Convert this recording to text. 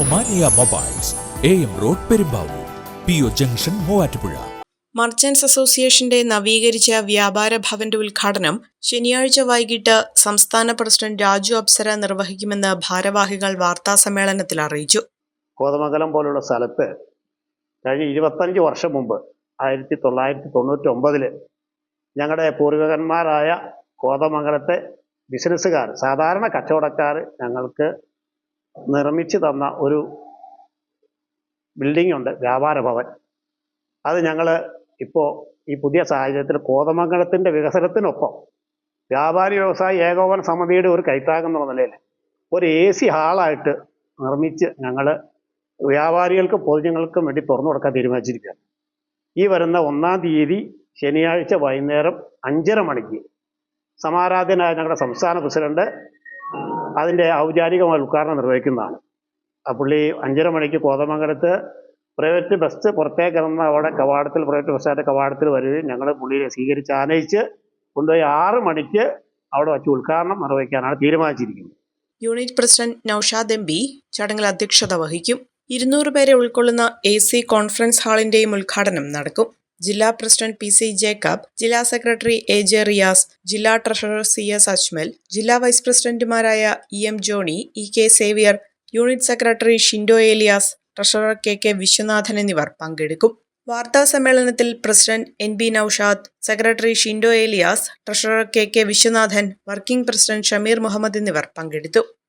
Omania mobiles A M road Perumbavoor P O junction Muvattupuzha. Merchants അസോസിയേഷന്റെ നവീകരിച്ച വ്യാപാര ഭവന്റെ ഉദ്ഘാടനം ശനിയാഴ്ച വൈകിട്ട് സംസ്ഥാന പ്രസിഡന്റ് രാജു അപ്സര നിർവഹിക്കുമെന്ന് ഭാരവാഹികൾ വാർത്താ സമ്മേളനത്തിൽ അറിയിച്ചു. കോതമംഗലം പോലുള്ള സ്ഥലത്ത് കഴിഞ്ഞ ഇരുപത്തഞ്ച് വർഷം മുമ്പ് ആയിരത്തി തൊള്ളായിരത്തി തൊണ്ണൂറ്റി ഒമ്പതിൽ ഞങ്ങളുടെ പൂർവികന്മാരായ കോതമംഗലത്തെ ബിസിനസ്സുകാർ സാധാരണ കച്ചവടക്കാർ ഞങ്ങൾക്ക് നിർമ്മിച്ചു തന്ന ഒരു ബിൽഡിംഗ് ഉണ്ട് വ്യാപാര ഭവൻ. അത് ഞങ്ങൾ ഇപ്പോൾ ഈ പുതിയ സാഹചര്യത്തിൽ കോതമംഗലത്തിന്റെ വികസനത്തിനൊപ്പം വ്യാപാരി വ്യവസായ ഏകോപന സമിതിയുടെ ഒരു കൈത്താകം എന്നുള്ള നിലയിൽ ഒരു എ സി ഹാളായിട്ട് നിർമ്മിച്ച് ഞങ്ങൾ വ്യാപാരികൾക്കും പൊതുജനങ്ങൾക്കും വേണ്ടി തുറന്നു കൊടുക്കാൻ തീരുമാനിച്ചിരിക്കുകയാണ്. ഈ വരുന്ന ഒന്നാം തീയതി ശനിയാഴ്ച വൈകുന്നേരം അഞ്ചര മണിക്ക് സമാരാധനായ ഞങ്ങളുടെ സംസ്ഥാന പ്രസിഡന്റ് അതിന്റെ ഔപചാരികമായ ഉദ്ഘാടനം നിർവഹിക്കുന്നതാണ്. ആ പുള്ളി അഞ്ചര മണിക്ക് കോതമംഗലത്ത് പ്രൈവറ്റ് ബസ് പുറത്തേക്ക് ഇറങ്ങുന്ന അവിടെ കവാടത്തിൽ പ്രൈവറ്റ് ബസ്സായിട്ട് കവാടത്തിൽ വരികയും ഞങ്ങൾ പുള്ളിയെ സ്വീകരിച്ച് ആനയിച്ച് കൊണ്ടുപോയി ആറ് മണിക്ക് അവിടെ വച്ച് ഉദ്ഘാടനം നിർവഹിക്കാനാണ് തീരുമാനിച്ചിരിക്കുന്നത്. Unit president Naushad M B ചടങ്ങിൽ അധ്യക്ഷത വഹിക്കും. ഇരുന്നൂറ് പേരെ ഉൾക്കൊള്ളുന്ന എ സി കോൺഫറൻസ് ഹാളിന്റെയും ഉദ്ഘാടനം നടക്കും. ജില്ലാ പ്രസിഡന്റ് പി സി ജേക്കബ് ജില്ലാ സെക്രട്ടറി എ ജെ റിയാസ് ജില്ലാ ട്രഷറർ സി എസ് അജ്മൽ ജില്ലാ വൈസ് പ്രസിഡന്റുമാരായ E M Johny E K Xavier unit secretary Shindo Elias treasurer K K Viswanathan എന്നിവർ പങ്കെടുക്കും. വാർത്താ സമ്മേളനത്തിൽ president N B Naushad secretary Shindo Elias treasurer K K Viswanathan working president Shameer Muhammad എന്നിവർ പങ്കെടുത്തു.